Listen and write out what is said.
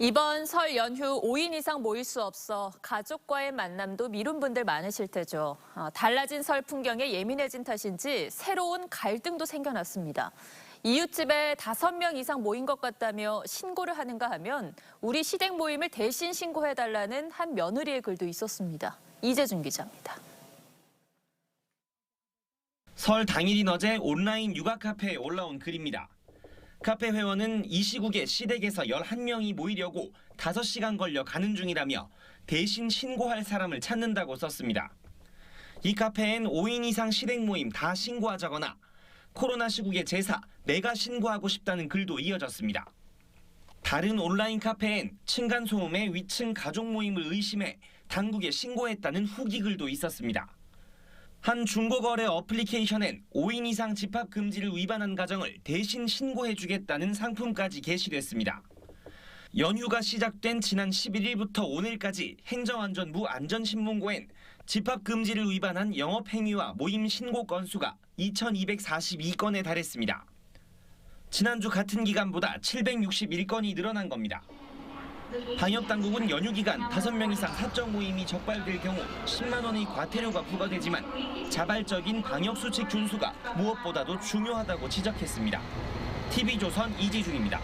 이번 설 연휴 5인 이상 모일 수 없어 가족과의 만남도 미룬 분들 많으실 테죠. 어, 달라진 설 풍경에 예민해진 탓인지 새로운 갈등도 생겨났습니다. 이웃집에 다섯 명 이상 모인 것 같다며 신고를 하는가 하면 우리 시댁 모임을 대신 신고해달라는 한 며느리의 글도 있었습니다. 이재준 기자입니다. 설 당일인 어제 온라인 육아 카페에 올라온 글입니다. 카페 회원은 이 시국에 시댁에서 11명이 모이려고 5시간 걸려 가는 중이라며 대신 신고할 사람을 찾는다고 썼습니다. 이 카페엔 5인 이상 시댁 모임 다 신고하자거나 코로나 시국의 제사 내가 신고하고 싶다는 글도 이어졌습니다. 다른 온라인 카페엔 층간소음에 위층 가족 모임을 의심해 당국에 신고했다는 후기 글도 있었습니다. 한 중고거래 어플리케이션엔 5인 이상 집합 금지를 위반한 가정을 대신 신고해주겠다는 상품까지 게시됐습니다. 연휴가 시작된 지난 11일부터 오늘까지 행정안전부 안전신문고엔 집합 금지를 위반한 영업 행위와 모임 신고 건수가 2,242건에 달했습니다. 지난주 같은 기간보다 761건이 늘어난 겁니다. 방역당국은 연휴 기간 5명 이상 사적 모임이 적발될 경우 10만 원의 과태료가 부과되지만 자발적인 방역수칙 준수가 무엇보다도 중요하다고 지적했습니다. TV조선 이지중입니다.